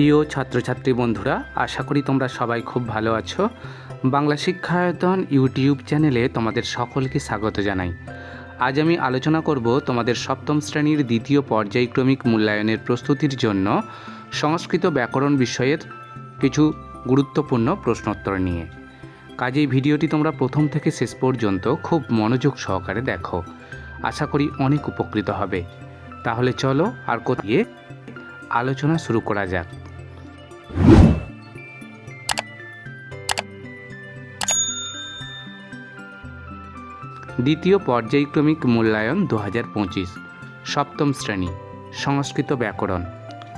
প্রিয় ছাত্রছাত্রী বন্ধুরা, আশা করি তোমরা সবাই খুব ভালো আছো। বাংলা শিক্ষায়তন ইউটিউব চ্যানেলে তোমাদের সকলকে স্বাগত জানাই। আজ আমি আলোচনা করব তোমাদের সপ্তম শ্রেণির দ্বিতীয় পর্যায়ক্রমিক মূল্যায়নের প্রস্তুতির জন্য সংস্কৃত ব্যাকরণ বিষয়ের কিছু গুরুত্বপূর্ণ প্রশ্নোত্তর নিয়ে। কাজেই ভিডিওটি তোমরা প্রথম থেকে শেষ পর্যন্ত খুব মনোযোগ সহকারে দেখো। আশা করি অনেক উপকৃত হবে। তাহলে চলো আর কোথায় আলোচনা শুরু করা যাক। দ্বিতীয় পর্যায়ক্রমিক মূল্যায়ন দু হাজার পঁচিশ। সপ্তম শ্রেণি, সংস্কৃত ব্যাকরণ,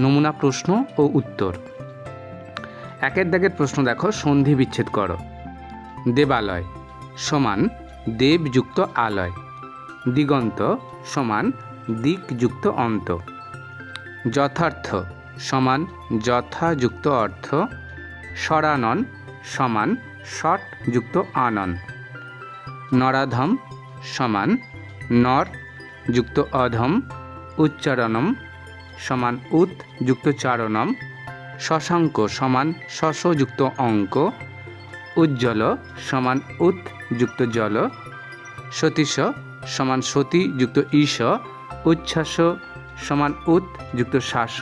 নমুনা প্রশ্ন ও উত্তর। একের দাগের প্রশ্ন দেখো, সন্ধি বিচ্ছেদ করো। দেবালয়, সমান দেবযুক্ত আলয়। দিগন্ত, সমান দিকযুক্ত অন্ত। যথার্থ, সমান যথাযুক্ত অর্থ। সরানন সমান ষট যুক্ত আনন। নরাধম সমান নর যুক্ত অধম উচ্চারণম সমান উত যুক্ত চারণম শশাঙ্ক সমান শশ যুক্ত অঙ্ক উজ্জ্বল সমান উত যুক্ত জল সতীশ সমান সতী যুক্ত ঈশ উচ্ছ্বাস সমান উত যুক্ত শ্বাস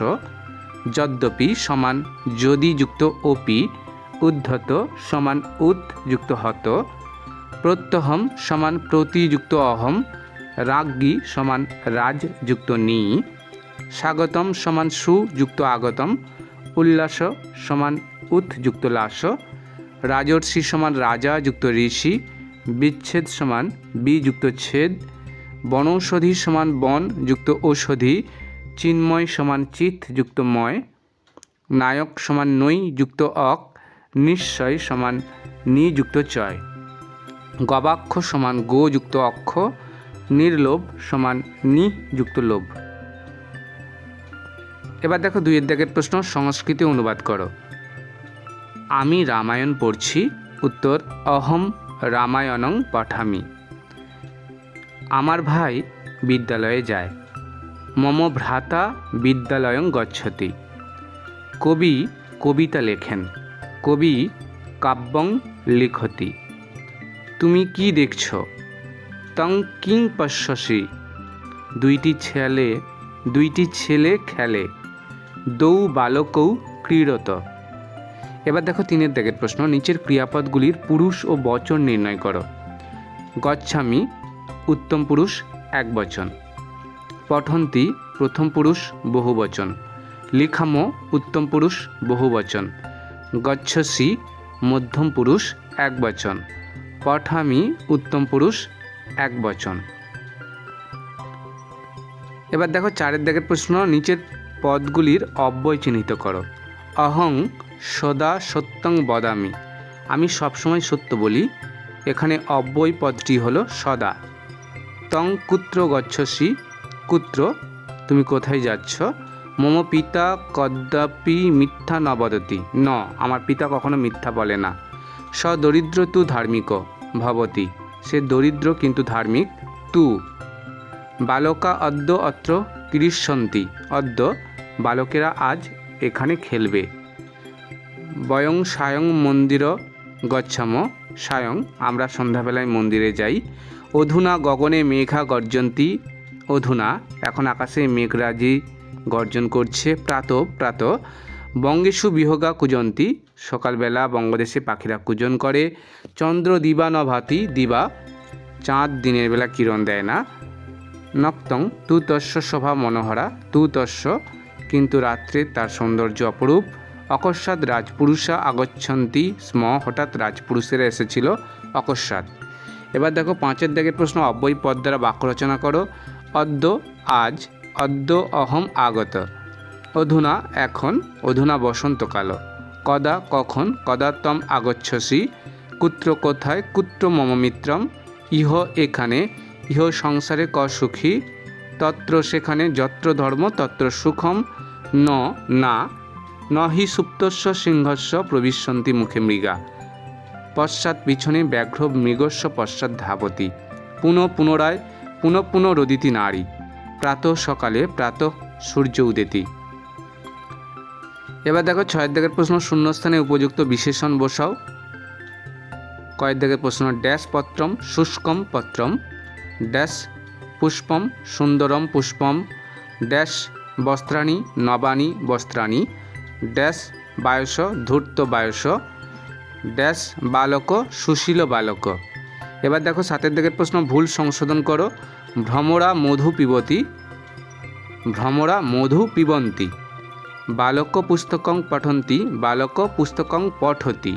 যদ্যপি সমান যদি যুক্ত অপি উদ্ধত সমান উত যুক্ত হত প্রত্যহম সমান প্রতিযুক্ত অহম রাজ্ঞী সমান রাজ যুক্ত নি, স্বাগতম সমান সুযুক্ত আগতম, উল্লাস সমান উত যুক্ত লাস, রাজর্ষি সমান রাজা যুক্ত ঋষি, বিচ্ছেদ সমান বি যুক্ত ছেদ, বনৌষধি সমান বন যুক্ত ঔষধি, চিন্ময় সমান চিত যুক্ত ময়, নায়ক সমান নৈ যুক্ত অক নিশ্চয় সমান নিযুক্ত চয়। গবাক্ষ সমান গো যুক্ত অক্ষ, নির্লোভ সমান নি যুক্ত লোভ। এবার দেখো দুইয়ের দাগের প্রশ্ন, সংস্কৃতি অনুবাদ করো। আমি রামায়ণ পড়ছি, উত্তর, অহম রামায়ণং পাঠামি। আমার ভাই বিদ্যালয়ে যায়। মম ভ্রাতা বিদ্যালয়ং গচ্ছতি। কবি কবিতা লেখেন। কবি কাব্যং লিখতি। তুমি কি দেখছ? তং কিং পশ্যসি। দুইটি ছেলে দুইটি ছেলে খেলে। দৌ বালকৌ ক্রীড়ত। এবার দেখো তিনের দাগের প্রশ্ন। নিচের ক্রিয়াপদগুলির পুরুষ ও বচন নির্ণয় করো। গচ্ছামি, উত্তম পুরুষ, এক বচন। পঠন্তি, প্রথম পুরুষ, বহু বচন। লিখাম, উত্তম পুরুষ, বহু বচন। গচ্ছসি, মধ্যম পুরুষ, এক বচন। পঠামি উত্তম পুরুষ এক বচন। এবার দেখো চারের দাগের প্রশ্ন, নিচের পদগুলির অব্যয় চিহ্নিত করো। অহং সদা সত্যং বদামি। আমি সবসময় সত্য বলি, এখানে অব্যয় পদটি হলো সদা। তং কুত্র গচ্ছসি, কুত্র, তুমি কোথায় যাচ্ছ? মম পিতা কদ্যাপি মিথ্যা ন বদতি ন, আমার পিতা কখনো মিথ্যা বলে না। স দরিদ্র তু ধার্মিক, ভবতি। সে দরিদ্র কিন্তু ধার্মিক, তু। বালকা অদ্য অত্র ক্রিষ্যন্তি অদ্য বালকেরা আজ এখানে খেলবে। বয়ং সায়ং মন্দির গচ্ছাম। সায়ং, আমরা সন্ধ্যাবেলায় মন্দিরে যাই। অধুনা গগনে মেঘা গর্জন্তি। অধুনা, এখন আকাশে মেঘরাজি গর্জন করছে প্রাত প্রাত। বঙ্গেশু বিহগা কুজন্তি। সকালবেলা বঙ্গদেশে পাখিরা কুজন করে। চন্দ্র দিবা নভাতি দিবা, চাঁদ দিনের বেলা কিরণ দেয় না। নক্তং তু তস্য শোভা মনোহরা তু তস্য কিন্তু রাত্রে তার সৌন্দর্য অপরূপ। অকস্মাৎ রাজপুরুষা আগচ্ছন্তি, স্ম, হঠাৎ রাজপুরুষেরা এসেছিল অকস্মাৎ। এবার দেখো পাঁচের দাগের প্রশ্ন, অব্যয় পদ দ্বারা বাক্য রচনা করো। অদ্য, আজ, অদ্য, অহম, আগত। অধুনা, এখন, অধুনা বসন্তকাল কদা কখন কদা তম আগচ্ছসি? কুত্র কোথায়? কুত্র মম মিত্রম। ইহ এখানে। ইহ সংসারে ক সুখী? তত্র সেখানে যত্র ধর্ম, তত্র সুখম। ন, না। নহি সুপ্তস্য সিংহস্য প্রবিশন্তি মুখে মৃগা। পশ্চাৎ পিছনে ব্যাঘ্র মৃগস্ব পশ্চাৎ ধাবতি। পুনঃ পুনরায়, পুনঃ পুনঃ রদিতি নারী। প্রাতঃ সকালে প্রাতঃ সূর্য উদেতি। এবার দেখো ছয়ের দাগের প্রশ্ন শূন্যস্থানে উপযুক্ত বিশেষণ বসাও। কয়ের দাগের প্রশ্ন, ড্যাশ পত্রম শুষ্কম পত্রম, ড্যাশ পুষ্পম সুন্দরম পুষ্পম, ড্যাশ বস্ত্রাণী নবানী বস্ত্রাণী, ড্যাশ বায়স ধূর্ত বায়স ড্যাশ বালক সুশীল বালক। এবার দেখো সাতের দিকের প্রশ্ন, ভুল সংশোধন করো, ভ্রমরা মধু পিবতী, ভ্রমরা মধু পিবন্তি। বালক পুস্তকং পঠন্তি বালক পুস্তকং পঠতি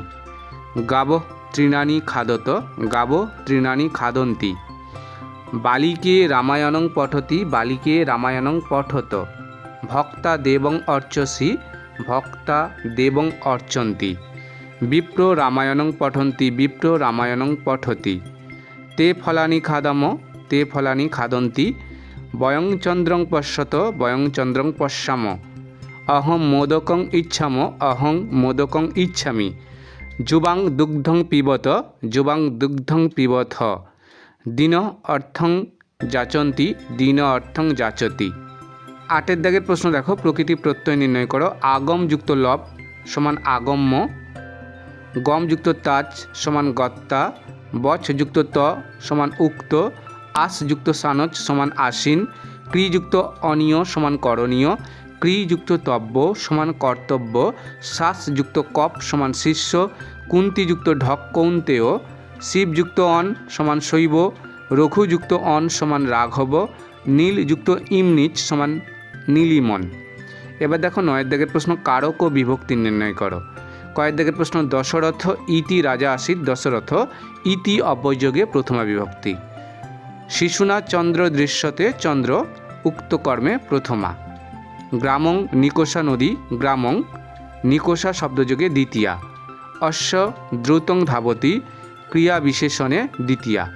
গাব তৃণানি খাদত গাব তৃণানি খাদন্তি বালিকে রামায়ণং পঠতি বালিকে রামায়ণং পঠত ভক্তা দেবং অর্চসি ভক্তা দেবং অর্চন্তি বিপ্র রামায়ণং পঠন্তি বিপ্র রামায়ণং পঠতি তে ফলানি খাদাম তে ফলানি খাদন্তি বয়ং চন্দ্রং পশ্যত বয়ং চন্দ্রং পশ্যাম অহং মোদকং ইচ্ছাম অহং মোদকং ইচ্ছামি যুবাং দুগ্ধং পিবত যুবাং দুগ্ধং পিবথ দিন অর্থং যাচন্তি দিন অর্থং যাচতি আটের দাগের প্রশ্ন দেখো প্রকৃতি প্রত্যয় নির্ণয় করো আগমযুক্ত লব সমান আগম্য গমযুক্ত তাজ সমান গত্তা বচযুক্ত ত সমান উক্ত আসযুক্ত সানচ সমান আসীন ক্রিযুক্ত অনীয় সমান করণীয় ক্রিযুক্ত তব্য সমান কর্তব্য, শ্বাসযুক্ত কপ সমান শিষ্য, কুন্তিযুক্ত ঢক কৌন্তেয়, শিবযুক্ত অন সমান শৈব, রঘুযুক্ত অন সমান রাঘব, নীলযুক্ত ইমনিচ সমান নীলিমন। এবার দেখো নয়ের দাগের প্রশ্ন, কারক ও বিভক্তি নির্ণয় করো। কয়ের দাগের প্রশ্ন, দশরথ ইতি রাজা আসিত, দশরথ ইতি অব্যযোগে প্রথমা বিভক্তি। শিশুনা চন্দ্র দৃশ্যতে চন্দ্র উক্ত কর্মে প্রথমা। গ্রামং নিকোষা নদী, গ্রামং নিকোষা শব্দযোগে দ্বিতীয়া। অশ্ব দ্রুতং ধাবতি, ক্রিয়া বিশেষণে দ্বিতীয়া।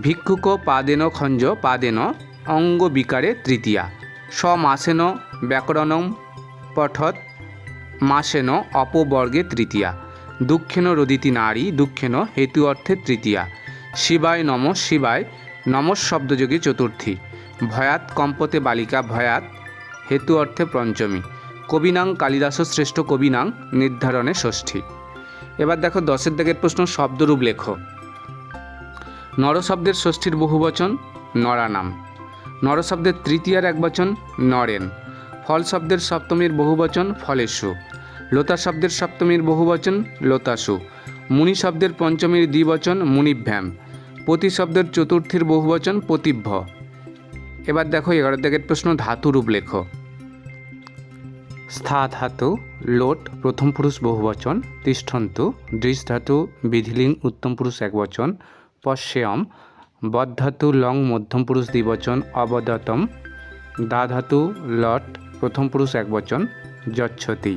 ভিক্ষুক পাদেন খঞ্জ পাদেন, অঙ্গ বিকারে তৃতীয়া। সমাসেন ব্যাকরণম পঠত, মাসেন অপবর্গে তৃতীয়া। দুঃখেন রদিতি নারী, দুঃখেন হেতু অর্থে তৃতীয়া। শিবায় নম শিবায়, নমঃ শব্দযোগে চতুর্থী। ভয়াত কম্পতে বালিকা ভয়াত, হেতু অর্থে পঞ্চমী। কবিনাং কালিদাস শ্রেষ্ঠ কবিনাং, নির্ধারণে ষষ্ঠী। এবার দেখো দশের দাগের প্রশ্ন শব্দরূপ লেখো। নর শব্দের ষষ্ঠীর বহুবচন নরানাম। নর শব্দের তৃতীয়ার একবচন নরেন। ফল শব্দের সপ্তমীর বহুবচন ফলেষু লতা শব্দের সপ্তমীর বহুবচন লতাসু। মুনি শব্দের পঞ্চমীর দ্বিবচন মুনিভ্যাম। পতি শব্দের চতুর্থীর বহুবচন পতিভ্য। এবার দেখো এগারো দাগের প্রশ্ন ধাতুরূপ লেখো। স্থা ধাতু, লোট, প্রথম পুরুষ বহুবচন, তিষ্ঠন্তু, দৃশ ধাতু, বিধিলিং, উত্তম পুরুষ একবচন পশ্যম বদ্ধাতু লং, মধ্যম পুরুষ দ্বিবচন, অবদতম, দা ধাতু, লট, প্রথম পুরুষ একবচন, যচ্ছতি।